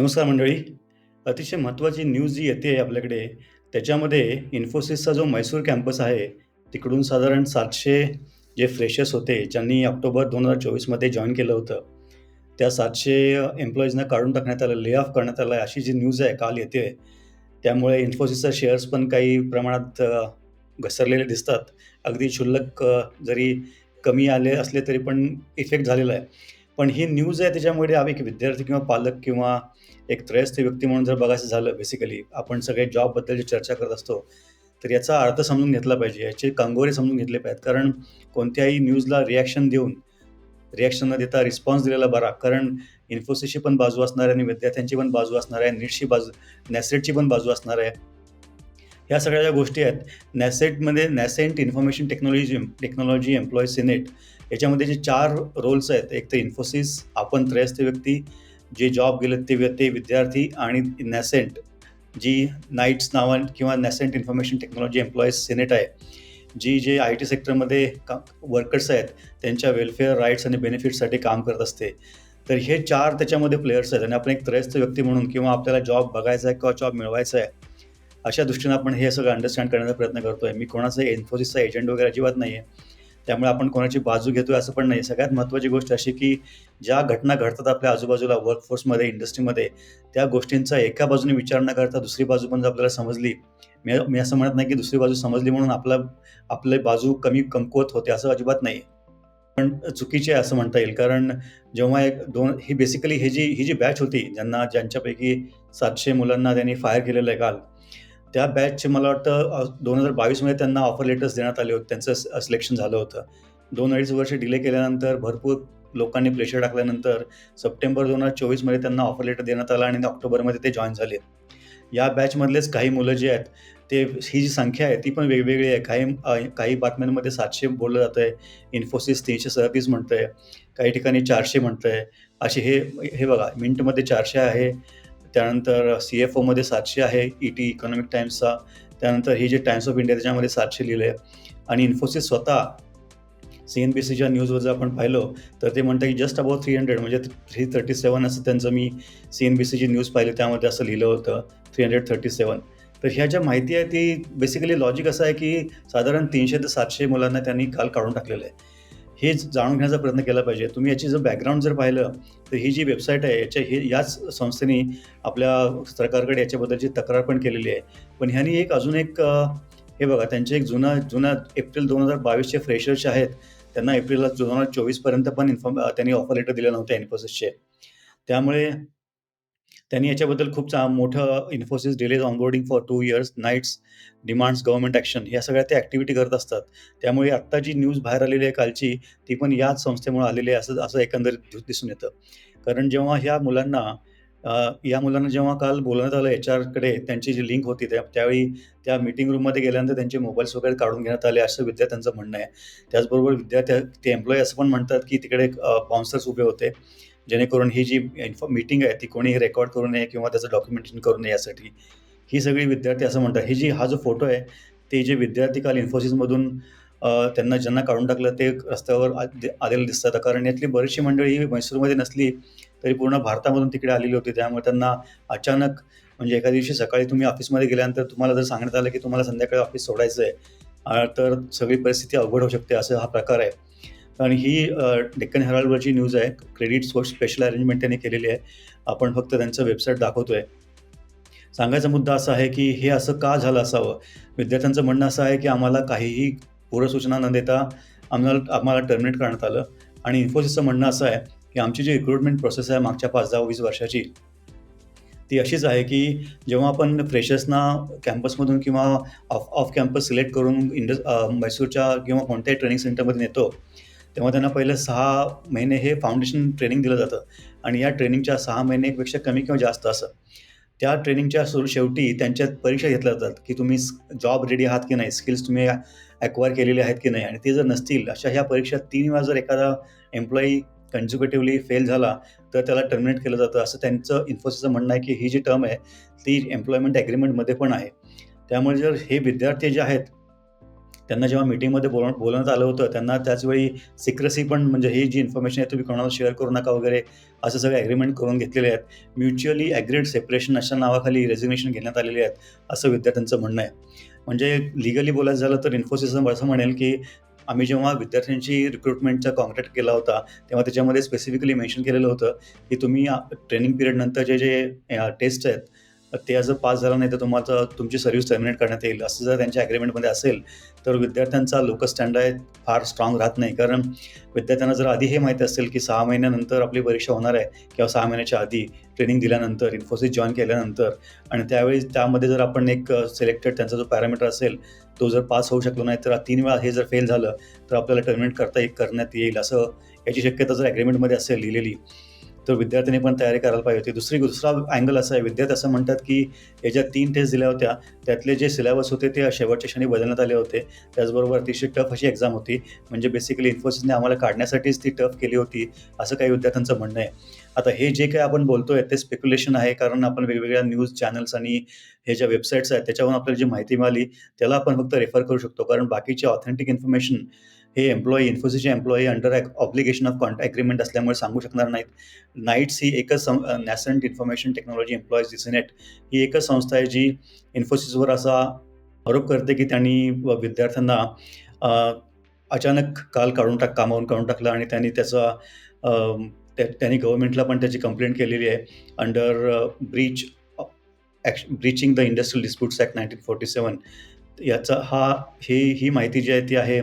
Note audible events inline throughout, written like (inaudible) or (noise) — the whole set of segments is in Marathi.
नमस्कार मंडळी. अतिशय महत्त्वाची न्यूज जी येते आपल्याकडे, त्याच्यामध्ये इन्फोसिसचा जो म्हैसूर कॅम्पस आहे, तिकडून साधारण सातशे जे फ्रेशर्स होते, ज्यांनी ऑक्टोबर दोन हजार चोवीसमध्ये जॉईन केलं होतं. त्या सातशे एम्प्लॉईजना काढून टाकण्यात आलं, ले ऑफ करण्यात आलं आहे, अशी जी न्यूज आहे काल येते आहे. त्यामुळे इन्फोसिसचा शेअर्स पण काही प्रमाणात घसरलेले दिसतात. अगदी क्षुल्लक जरी कमी आले असले तरी पण इफेक्ट झालेला आहे. पण ही न्यूज आहे त्याच्यामुळे आम्ही एक विद्यार्थी किंवा पालक किंवा एक त्रयस्थ व्यक्ती म्हणून जर बघायचं झालं बेसिकली आपण सगळे जॉबबद्दल जी चर्चा करत असतो, तर याचा अर्थ समजून घेतला पाहिजे. याचे कंगोरे समजून घेतले पाहिजेत. कारण कोणत्याही न्यूजला रिॲक्शन देऊन, रिॲक्शन न देता रिस्पॉन्स दिलेला बरा. कारण इन्फोसिसची पण बाजू असणार आहे आणि विद्यार्थ्यांची पण बाजू असणार आहे. नीटची बाजू नॅसरेटची पण बाजू असणार आहे. ह्या सगळ्या ज्या गोष्टी आहेत, नॅसेटमध्ये nascent information technology technology employee senate याच्यामध्ये जे चार रोल्स आहेत, एक तर इन्फोसिस, आपण त्रयस्थ व्यक्ती, जे जॉब गेलेत ते ते विद्यार्थी आणि नॅसेंट जी नाईट्स नावाने किंवा nascent information technology employees senate आहे. जी जे आय-टी सेक्टरमध्ये का वर्कर्स आहेत, त्यांच्या वेलफेअर, राईट्स आणि बेनिफिट्ससाठी काम करत असते. तर हे चार त्याच्यामध्ये प्लेयर्स आहेत आणि आपण एक त्रयस्थ व्यक्ती म्हणून किंवा आपल्याला जॉब बघायचा आहे किंवा जॉब मिळवायचा आहे, अशा दृष्टीने आपण हे सगळं अंडरस्टँड करण्याचा प्रयत्न करतोय. मी कोणाचा इन्फोसिसचा एजंट वगैरे अजिबात नाही आहे. त्यामुळे आपण कोणाची बाजू घेतोय असं पण नाही. सगळ्यात महत्त्वाची गोष्ट अशी की ज्या घटना घडतात आपल्या आजूबाजूला वर्कफोर्समध्ये, इंडस्ट्रीमध्ये, त्या गोष्टींचा एका बाजूने विचार न करता दुसरी बाजू पण जर आपल्याला समजली, मी मी असं म्हणत नाही की दुसरी बाजू समजली म्हणून आपला आपले बाजू कमी कमकुवत होते, असं अजिबात नाही. पण चुकीचे आहे असं म्हणता येईल. कारण जेव्हा एक दोन ही बेसिकली ही जी ही जी बॅच होती, ज्यांना ज्यांच्यापैकी सातशे मुलांना त्यांनी फायर केलेलं आहे काल. त्या बॅचचे मला वाटतं दोन हजार बावीसमध्ये त्यांना ऑफर लेटर्स देण्यात आले होते. त्यांचं सिलेक्शन झालं होतं. 2-2.5 वर्ष डिले केल्यानंतर, भरपूर लोकांनी प्रेशर टाकल्यानंतर सप्टेंबर दोन हजार चोवीसमध्ये त्यांना ऑफर लेटर देण्यात आला आणि ऑक्टोबरमध्ये ते जॉईन झाले. या बॅचमधलेच काही मुलं जी आहेत, ते ही जी संख्या आहे ती पण वेगवेगळी आहे. काही काही बातम्यांमध्ये सातशे बोललं जातंय. इन्फोसिस 337 म्हणतंय. काही ठिकाणी 400 म्हणतंय. असे हे हे बघा मिंटमध्ये चारशे आहे. त्यानंतर सी-एफ-ओमध्ये सातशे आहे. ई-टी इकॉनॉमिक टाईम्सचा. त्यानंतर हे जे टाइम्स ऑफ इंडिया त्याच्यामध्ये सातशे लिहिले आहे आणि इन्फोसिस स्वतः सी-एन-बी-सीच्या न्यूजवर जर आपण पाहिलं, तर ते म्हणतात की जस्ट अबाउट 300 म्हणजे 337 असं त्यांचं मी सी-एन-बी-सीची न्यूज पाहिली त्यामध्ये असं लिहिलं होतं 337. तर ह्या ज्या माहिती आहे ती बेसिकली लॉजिक असं आहे की साधारण तीनशे ते सातशे मुलांना त्यांनी काल काढून टाकलेलं आहे. हे जाणून घेण्याचा प्रयत्न केला पाहिजे. तुम्ही याची जर बॅकग्राऊंड जर पाहिलं, तर ही जी वेबसाईट आहे याच्या हे याच संस्थेने आपल्या सरकारकडे याच्याबद्दलची तक्रार पण केलेली आहे. पण ह्यांनी एक अजून एक हे बघा त्यांचे एक जुना जुना एप्रिल दोन हजार बावीसचे फ्रेशर्स आहेत, त्यांना एप्रिल 2024 पर्यंत पण इन्फॉर्म त्यांनी ऑफर लेटर दिले नव्हते इन्फोसिसचे. त्यामुळे त्यांनी याच्याबद्दल खूप मोठं Infosys delays onboarding for two years, NITES demands government action या सगळ्या ते ॲक्टिव्हिटी करत असतात. त्यामुळे आत्ता जी न्यूज बाहेर आलेली आहे कालची, ती पण याच संस्थेमुळे आलेली आहे असं असं एकंदरीत दिसून येतं. कारण जेव्हा ह्या मुलांना या मुलांना जेव्हा काल बोलण्यात आलं एच आरकडे त्यांची जी लिंक होती त्या त्यावेळी त्या मीटिंग रूममध्ये गेल्यानंतर त्यांचे मोबाईल्स वगैरे काढून घेण्यात आले असं विद्यार्थ्यांचं म्हणणं आहे. त्याचबरोबर विद्यार्थ्या ते एम्प्लॉयी असं पण म्हणतात की तिकडे बाउन्सर्स उभे होते. जेणेकरून ही जी इन्फॉ मीटिंग आहे ती कोणीही रेकॉर्ड करू नये किंवा त्याचं डॉक्युमेंटेशन करू नये यासाठी. ही सगळी विद्यार्थी असं म्हणतात. ही जी हा जो फोटो आहे, ते जे विद्यार्थी काल इन्फोसिसमधून त्यांना ज्यांना काढून टाकलं ते रस्त्यावर आ आलेले दिसतात. कारण यातली बरीचशी मंडळी ही म्हैसूरमध्ये नसली, तरी पूर्ण भारतामधून तिकडे आलेली होती. त्यामुळे त्यांना अचानक म्हणजे एका दिवशी सकाळी तुम्ही ऑफिसमध्ये गेल्यानंतर तुम्हाला जर सांगण्यात आलं की तुम्हाला संध्याकाळी ऑफिस सोडायचं आहे, तर सगळी परिस्थिती अवघड होऊ शकते असं हा प्रकार आहे. कारण ही डेक्कन हेराल्डवरची न्यूज आहे. क्रेडिट सोर्स स्पेशल अरेंजमेंट त्यांनी केलेली आहे. आपण फक्त त्यांचं वेबसाईट दाखवतो आहे सांगायचा मुद्दा असा आहे की हे असं का झालं असावं? विद्यार्थ्यांचं म्हणणं असं आहे की आम्हाला काहीही पूर्वसूचना न देता आम्हाला आम्हाला टर्मिनेट करण्यात आलं आणि इन्फोसिसचं म्हणणं असं आहे की आमची जी रिक्रुटमेंट प्रोसेस आहे मागच्या पाच दहा वीस वर्षाची, ती अशीच आहे की जेव्हा आपण फ्रेशर्सना कॅम्पसमधून किंवा ऑफ ऑफ कॅम्पस सिलेक्ट करून इंडस मैसूरच्या किंवा कोणत्याही ट्रेनिंग सेंटरमध्ये नेतो, तेव्हा त्यांना पहिले सहा महिने हे फाउंडेशन ट्रेनिंग दिलं जातं आणि या ट्रेनिंगच्या सहा महिन्यापेक्षा कमी किंवा जास्त असं. त्या ट्रेनिंगच्या सुरू शेवटी त्यांच्यात परीक्षा घेतल्या जातात की तुम्ही जॉब रेडी आहात की नाही, स्किल्स तुम्ही ॲक्वायर केलेले आहेत की नाही आणि ते जर नसतील अशा ह्या परीक्षा तीन वेळा जर एखादा एम्प्लॉई कन्झ्युकेटिव्हली फेल झाला, तर त्याला टर्मिनेट केलं जातं असं त्यांचं इन्फोसिसचं म्हणणं आहे की ही जी टर्म आहे, ती एम्प्लॉयमेंट ॲग्रीमेंटमध्ये पण आहे. त्यामुळे जर हे विद्यार्थी जे आहेत, त्यांना जेव्हा मीटिंगमध्ये बोल बोलण्यात आलं होतं त्यांना त्याचवेळी सिक्रेसी पण म्हणजे ही जी इन्फॉर्मेशन आहे तुम्ही कोणाला शेअर करू नका वगैरे असं सगळे ॲग्रीमेंट करून घेतलेले आहेत. म्युच्युअली ॲग्रीड सेपरेशन अशा नावाखाली रेझिग्नेशन घेण्यात आलेली आहेत असं विद्यार्थ्यांचं म्हणणं आहे. म्हणजे लिगली बोलायचं झालं तर इन्फोसिस असं म्हणेल की आम्ही जेव्हा विद्यार्थ्यांची रिक्रुटमेंटचा कॉन्ट्रॅक्ट केला होता तेव्हा त्याच्यामध्ये स्पेसिफिकली मेन्शन केलेलं होतं की तुम्ही ट्रेनिंग पिरियडनंतर जे जे टेस्ट आहेत ते जर पास झालं नाही तर तुम्हाला तुमची सर्व्हिस टर्मिनेट करण्यात येईल. असं जर त्यांच्या ॲग्रीमेंटमध्ये असेल तर विद्यार्थ्यांचा लोकल स्टँडर्ड फार स्ट्रॉंग राहत नाही. कारण विद्यार्थ्यांना जर आधी हे माहिती असेल की सहा महिन्यानंतर आपली परीक्षा होणार आहे किंवा सहा महिन्याच्या आधी ट्रेनिंग दिल्यानंतर इन्फोसिस जॉईन केल्यानंतर आणि त्यावेळी त्यामध्ये जर आपण एक सिलेक्टेड त्यांचा जो पॅरामीटर असेल तो जर पास होऊ शकलो नाही तर तीन वेळा हे जर फेल झालं तर आपल्याला टर्मिनेट करता करण्यात येईल. असं याची शक्यता जर ॲग्रीमेंटमध्ये असेल लिहिलेली तर विद्यार्थ्यांनी पण तयारी करायला पाहिजे होती. दुसरी दुसरा अँगल असा आहे विद्यार्थी असं म्हणतात की याच्या तीन टेस्ट दिल्या होत्या त्यातले जे सिलेबस होते ते शेवटच्या क्षणी बदलण्यात आले होते. त्याचबरोबर अतिशय टफ अशी एक्झाम होती. म्हणजे बेसिकली इन्फोसिसने आम्हाला काढण्यासाठीच ती टफ केली होती असं काही विद्यार्थ्यांचं म्हणणं आहे. आता हे जे काही आपण बोलतोय ते स्पेक्युलेशन आहे कारण आपण वेगवेगळ्या न्यूज चॅनल्स आणि हे ज्या वेबसाईट्स आहेत त्याच्यावरून आपल्याला जी माहिती मिळाली त्याला आपण फक्त रेफर करू शकतो. कारण बाकीचे ऑथेंटिक इन्फॉर्मेशन हे employee इन्फोसिसचे employee under obligation of contact agreement असल्यामुळे सांगू शकणार नाहीत. नाईट्स ही एकच nascent information technology employees the senate ही एकच संस्था आहे जी इन्फोसिसवर असा आरोप करते की त्यांनी विद्यार्थ्यांना अचानक काल काढून टाक कामावून काढून टाकलं आणि त्यांनी त्याचा त्यांनी गव्हर्नमेंटला पण त्याची कंप्लेंट केलेली आहे. Under breach act breaching the industrial disputes act nineteen forty seven याचा हा ही ही माहिती जी आहे ती आहे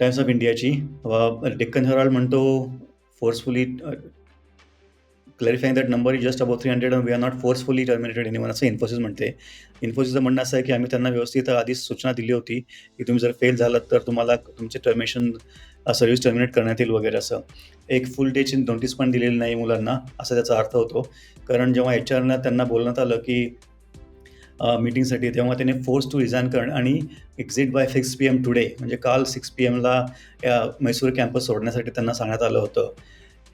टाइम्स ऑफ इंडियाची डेक्कन हेराल्ड म्हणतो forcefully clarifying that number is just about three hundred we are not forcefully terminated anyone असं इन्फोसिस म्हणते. इन्फोसिसचं म्हणणं असं आहे की आम्ही त्यांना व्यवस्थित आधीच सूचना दिली होती की तुम्ही जर फेल झालात तर तुम्हाला तुमचे टर्मिनेशन सर्व्हिस टर्मिनेट करण्यात येईल वगैरे असं. एक फुल डेची नोटीस पण दिलेली नाही मुलांना असा त्याचा अर्थ होतो. कारण जेव्हा एच आरनं त्यांना बोलण्यात आलं की मीटिंगसाठी तेव्हा त्याने फोर्स टू रिझाईन करणं आणि exit by six P M today म्हणजे काल सिक्स पी एमला या मैसूर कॅम्पस सोडण्यासाठी त्यांना सांगण्यात आलं होतं.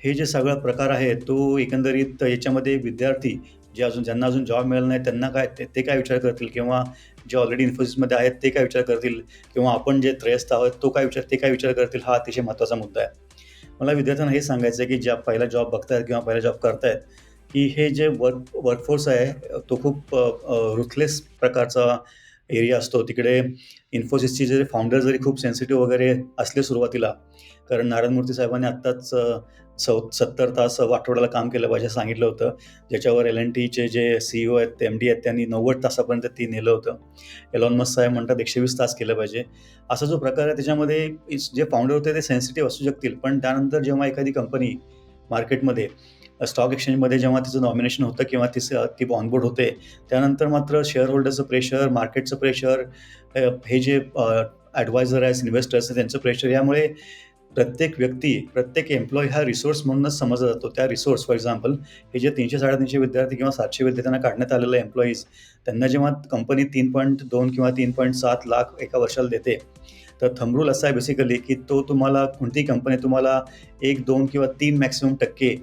हे जे सगळा प्रकार आहे तो एकंदरीत याच्यामध्ये विद्यार्थी जे अजून ज्यांना अजून जॉब मिळाला नाही त्यांना काय ते काय विचार करतील? किंवा जे ऑलरेडी इन्फोसिसमध्ये आहेत ते काय विचार करतील? किंवा आपण जे त्रयस्थ आहोत तो काय विचार ते काय विचार करतील? हा अतिशय महत्त्वाचा मुद्दा आहे. मला विद्यार्थ्यांना हे सांगायचं आहे की ज्या पहिला जॉब बघतायत किंवा पहिला जॉब करतायत की हे जे वर्क वर्कफोर्स आहे तो खूप रुथलेस प्रकारचा एरिया असतो. तिकडे इन्फोसिसचे जे फाउंडर जरी खूप सेन्सिटिव्ह वगैरे असले सुरुवातीला कारण नारायणमूर्ती साहेबांनी आत्ताच सौ सत्तर तास आठवड्याला काम केलं पाहिजे सांगितलं होतं. ज्याच्यावर एल एन टीचे जे सी ओ आहेत एम डी आहेत त्यांनी नव्वद तासापर्यंत ती नेलं होतं. एलॉन मस साहेब म्हणतात एकशे वीस तास केलं पाहिजे. असा जो प्रकार आहे त्याच्यामध्ये जे फाउंडर होते ते सेन्सिटिव्ह असू शकतील. पण त्यानंतर जेव्हा एखादी कंपनी मार्केटमध्ये स्टॉक एक्सचेंजमध्ये जेव्हा तिचं नॉमिनेशन होतं किंवा तिचं ती ऑनबोर्ड होते त्यानंतर मात्र शेअर होल्डरचं प्रेशर मार्केटचं प्रेशर हे जे ॲडवायझर आहेत इन्व्हेस्टर्स त्यांचं प्रेशर यामुळे प्रत्येक व्यक्ती प्रत्येक एम्प्लॉई हा रिसोर्स म्हणूनच समजला जातो. त्या रिसोर्स फॉर एक्झाम्पल हे जे तीनशे साडेतीनशे विद्यार्थी किंवा सातशे विद्यार्थ्यांना काढण्यात आलेलं एम्प्लॉईज त्यांना जेव्हा कंपनी तीन पॉईंट दोन किंवा तीन पॉईंट सात लाख एका वर्षाला देते तर थमरूल असा आहे बेसिकली की तो तुम्हाला कोणतीही कंपनी तुम्हाला एक दोन किंवा तीन मॅक्सिमम टक्के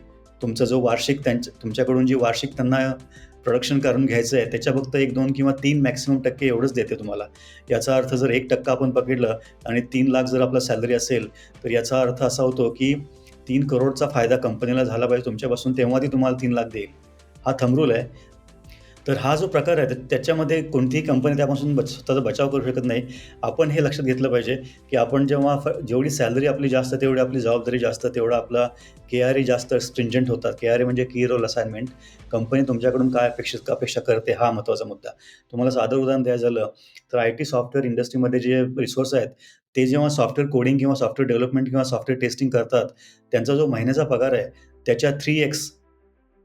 तुमचा जो वार्षिक त्यांच्या तुमच्याकडून जी वार्षिक त्यांना प्रोडक्शन करून घ्यायचं आहे त्याच्या फक्त एक दोन किंवा तीन मॅक्सिमम टक्के एवढंच देते तुम्हाला. याचा अर्थ जर एक टक्का आपण पकडलं आणि तीन लाख जर आपला सॅलरी असेल तर याचा अर्थ असा होतो की तीन करोडचा फायदा कंपनीला झाला पाहिजे तुमच्यापासून तेव्हा ती तुम्हाला तीन लाख देईल. हा थमरूल आहे. तर हा जो प्रकार आहे त्याच्यामध्ये कोणतीही कंपनी त्यापासून बच स्वतःचा बचाव करू शकत नाही. आपण हे लक्षात घेतलं पाहिजे की आपण जेव्हा जेवढी सॅलरी आपली जास्त तेवढी आपली जबाबदारी जास्त तेवढा आपला के आर ई जास्त स्ट्रिंजंट होतात. के आर ई म्हणजे की रोल असाइनमेंट कंपनी तुमच्याकडून काय अपेक्षित अपेक्षा करते हा महत्त्वाचा मुद्दा. तुम्हाला साधं उदाहरण द्यायचं झालं तर आय टी सॉफ्टवेअर इंडस्ट्रीमध्ये जे रिसोर्स आहेत ते जेव्हा सॉफ्टवेअर कोडिंग किंवा सॉफ्टवेअर डेव्हलपमेंट किंवा सॉफ्टवेअर टेस्टिंग करतात त्यांचा जो महिन्याचा पगार आहे त्याच्या थ्री एक्स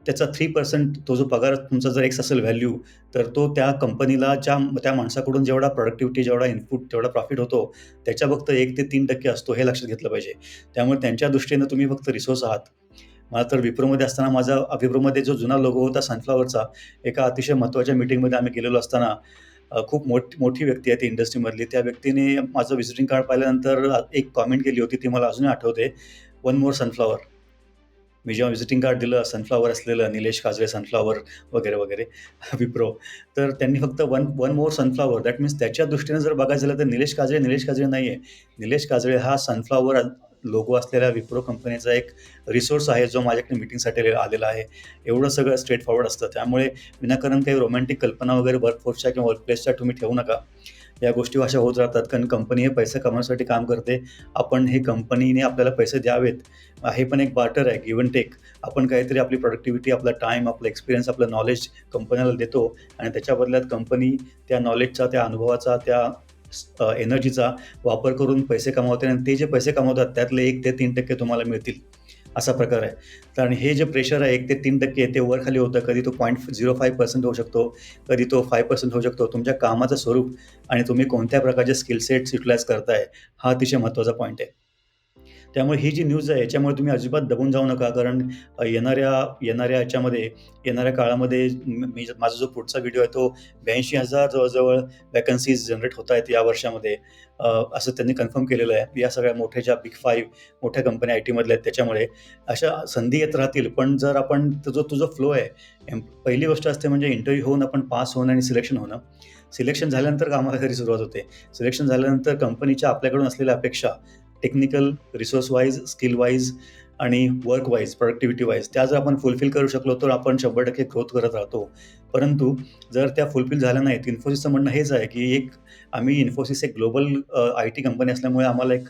त्याचा थ्री पर्सेंट तो जो पगार तुमचा जर एक्स असेल व्हॅल्यू तर तो त्या कंपनीला ज्या त्या माणसाकडून जेवढा प्रोडक्टिव्हिटी जेवढा इनपुट तेवढा प्रॉफिट होतो त्याच्या फक्त एक ते तीन टक्के असतो हे लक्षात घेतलं पाहिजे. त्यामुळे त्यांच्या दृष्टीनं तुम्ही फक्त रिसोर्स आहात. मला तर विप्रोमध्ये असताना माझा विप्रोमध्ये जो जुना लोगो होता सनफ्लावरचा एका अतिशय महत्त्वाच्या मीटिंगमध्ये आम्ही गेलेलो असताना खूप मोठी मोठी व्यक्ती आहे ती इंडस्ट्रीमधली त्या व्यक्तीने माझं व्हिजिटिंग कार्ड पाहिल्यानंतर एक कॉमेंट केली होती ती मला अजूनही आठवते. वन मोर सनफ्लावर मी जेव्हा व्हिजिटिंग कार्ड दिलं सनफ्लॉवर असलेलं निलेश काजळे सनफ्लॉवर वगैरे वगैरे (laughs) विप्रो तर त्यांनी फक्त one one more sunflower that means त्याच्या दृष्टीने जर बघायचं झालं तर निलेश काजळे निलेश काजळे नाही आहे निलेश काजळे हा सनफ्लॉवर लोगो असलेल्या विप्रो कंपनीचा एक रिसोर्स आहे जो माझ्याकडे मिटिंगसाठी आलेला आहे. एवढं सगळं स्ट्रेट फॉरवर्ड असतं. त्यामुळे विनाकारण काही रोमॅन्टिक कल्पना वगैरे वर्कफोर्सच्या किंवा वर्कप्लेसच्या तुम्ही ठेवू नका. या गोष्टी अशा होत राहतात. कारण कंपनी हे पैसे कमावण्यासाठी काम करते. आपण हे कंपनीने आपल्याला पैसे द्यावेत. हे पण एक बार्टर आहे गिव्हन टेक आपण काहीतरी आपली प्रोडक्टिव्हिटी आपला टाईम आपला एक्सपिरियन्स आपलं नॉलेज कंपनीला देतो. आणि त्याच्या बदल्यात कंपनी त्या नॉलेजचा त्या अनुभवाचा त्या एनर्जीचा वापर करून पैसे कमावते. आणि ते जे पैसे कमावतात त्यातले एक ते तीन टक्के तुम्हाला मिळतील. असा प्रकार आहे. तर आणि हे जे प्रेशर आहे एक ते तीन टक्के ते वर खाली होतं. कधी तो पॉईंट झिरो फाय पर्सेंट होऊ शकतो कधी तो फाय पर्सेंट होऊ शकतो. तुमच्या कामाचं स्वरूप आणि तुम्ही कोणत्या प्रकारचे स्किल सेट्स युटिलाइज करताय हा अतिशय महत्त्वाचा पॉईंट आहे. त्यामुळे ही जी न्यूज आहे याच्यामुळे तुम्ही अजिबात दबून जाऊ नका. कारण येणाऱ्या येणाऱ्या याच्यामध्ये येणाऱ्या काळामध्ये मी माझा जो पुढचा व्हिडिओ आहे तो ब्याऐंशी हजार जवळजवळ वॅकन्सीज जनरेट होत आहेत या वर्षामध्ये. असं त्यांनी कन्फर्म केलेलं आहे. या सगळ्या मोठ्या ज्या बिग फाईव्ह मोठ्या कंपन्या आय टीमधल्या आहेत त्याच्यामुळे अशा संधी येत राहतील. पण जर आपण जो तुझं फ्लो आहे पहिली गोष्ट असते म्हणजे इंटरव्ह्यू होऊन आपण पास होणं आणि सिलेक्शन होणं. सिलेक्शन झाल्यानंतर कामाला घरी सुरुवात होते. सिलेक्शन झाल्यानंतर कंपनीच्या आपल्याकडून असलेल्या अपेक्षा technical resource wise skill wise आणि वर्क वाईज प्रोडक्टिव्हिटी वाईज त्या जर आपण फुलफिल करू शकलो तर आपण शंभर टक्के ग्रोथ करत राहतो. परंतु जर त्या फुलफिल झाल्या नाहीत इन्फोसिसचं म्हणणं हेच आहे की एक आम्ही इन्फोसिस एक ग्लोबल आय टी कंपनी असल्यामुळे आम्हाला एक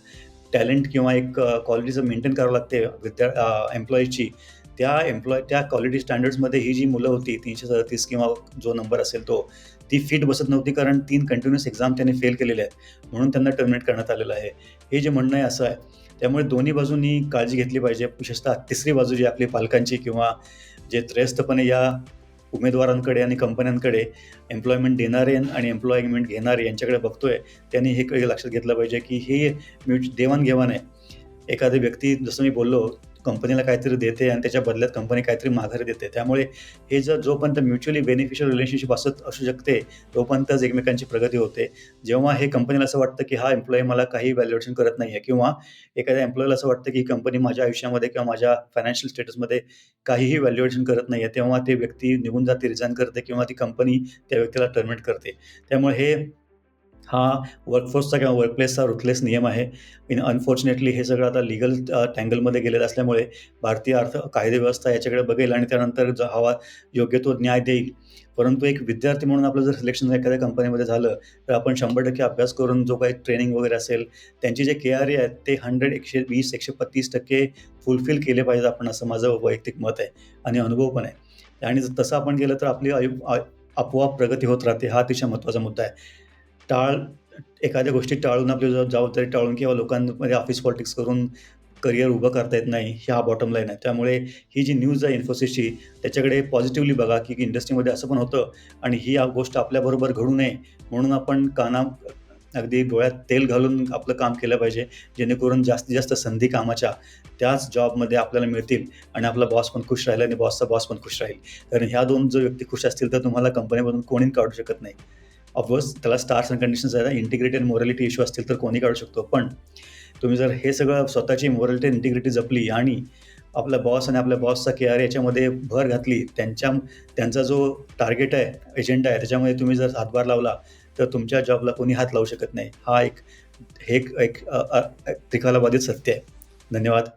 टॅलेंट किंवा एक क्वालिटीचं मेंटेन करावं लागते विद्या एम्प्लॉईची त्या एम्प्लॉय त्या क्वालिटी स्टँडर्ड्समध्ये ही जी मुलं होती तीनशे सदतीस किंवा जो नंबर असेल तो ती फिट बसत नव्हती कारण तीन कंटिन्युअस एक्झाम त्यांनी फेल केलेले आहेत. म्हणून त्यांना टर्मिनेट करण्यात आलेलं आहे. हे जे म्हणणं आहे असं आहे. त्यामुळे दोन्ही बाजूंनी काळजी घेतली पाहिजे. विशेषतः तिसरी बाजू जी आपली पालकांची किंवा जे त्रयस्थपणे या उमेदवारांकडे आणि कंपन्यांकडे एम्प्लॉयमेंट देणारे आणि एम्प्लॉयमेंट घेणारे यांच्याकडे बघतोय त्यांनी हे लक्षात घेतलं पाहिजे की हे देवाणघेवाण आहे. एखादी व्यक्ती जसं मी बोललो कंपनीला काहीतरी देते आणि त्याच्या बदल्यात कंपनी काहीतरी माघारी देते. त्यामुळे हे जर जोपर्यंत म्युच्युअली बेनिफिशियल रिलेशनशिप असत असू शकते तोपर्यंतच एकमेकांची प्रगती होते. जेव्हा हे कंपनीला असं वाटतं की हा एम्प्लॉई मला काही व्हॅल्युएशन करत नाही आहे किंवा एखाद्या एम्प्लॉईला असं वाटतं की ही कंपनी माझ्या आयुष्यामध्ये किंवा माझ्या फायनान्शियल स्टेटसमध्ये काहीही व्हॅल्युएशन करत नाही आहे तेव्हा ते व्यक्ती निघून जाते रिझाईन करते किंवा ती कंपनी त्या व्यक्तीला टर्मिनेट करते. त्यामुळे हे हा वर्कफोर्सचा किंवा वर्कप्लेसचा रुथलेस नियम आहे. इन अनफॉर्च्युनेटली हे सगळं आता लिगल टँगलमध्ये गेलेलं असल्यामुळे भारतीय अर्थ कायदेव्यवस्था याच्याकडे बघेल आणि त्यानंतर जो हवा योग्य तो न्याय देईल. परंतु एक विद्यार्थी म्हणून आपलं जर सिलेक्शन एखाद्या कंपनीमध्ये झालं तर आपण शंभर टक्के अभ्यास करून जो काही ट्रेनिंग वगैरे असेल त्यांची जे के आर ए आहेत ते हंड्रेड एकशे वीस एकशे पत्तीस टक्के फुलफिल केले पाहिजे आपण असं माझं वैयक्तिक मत आहे आणि अनुभव पण आहे. आणि तसं आपण गेलं तर आपली आयु आपोआप प्रगती होत राहते हा अतिशय महत्त्वाचा मुद्दा आहे. टाळ एखाद्या गोष्टी टाळून आपली जबाबदारी टाळून किंवा लोकांमध्ये ऑफिस पॉलिटिक्स करून करिअर उभं करता येत नाही हा बॉटम लाईन आहे. त्यामुळे ही जी न्यूज आहे इन्फोसिसची त्याच्याकडे पॉझिटिव्हली बघा की इंडस्ट्रीमध्ये असं पण होतं आणि ही गोष्ट आपल्याबरोबर घडू नये म्हणून आपण काना अगदी डोळ्यात तेल घालून आपलं काम केलं पाहिजे जेणेकरून जास्तीत जास्त संधी कामाच्या त्याच जॉबमध्ये आपल्याला मिळतील आणि आपला बॉस पण खुश राहील आणि बॉसचा बॉस पण खुश राहील. कारण ह्या दोन जर व्यक्ती खुश असतील तर तुम्हाला कंपनीमधून कोणी काढू शकत नाही. ऑफकोर्स त्याला स्टार्स अँड कंडिशन्स आहेत. इंटिग्रिटी अँड मोरॅलिटी इश्यू असतील तर कोणी काढू शकतो. पण तुम्ही जर हे सगळं स्वतःची मोरॅलिटी इंटिग्रिटी जपली आणि आपला बॉस आणि आपल्या बॉसचा के आर याच्यामध्ये भर घातली त्यांच्या त्यांचा जो टार्गेट आहे एजेंडा आहे त्याच्यामध्ये तुम्ही जर हातभार लावला तर तुमच्या जॉबला कोणी हात लावू शकत नाही. हा एक हे एक त्रिकालाबाधित सत्य आहे. धन्यवाद.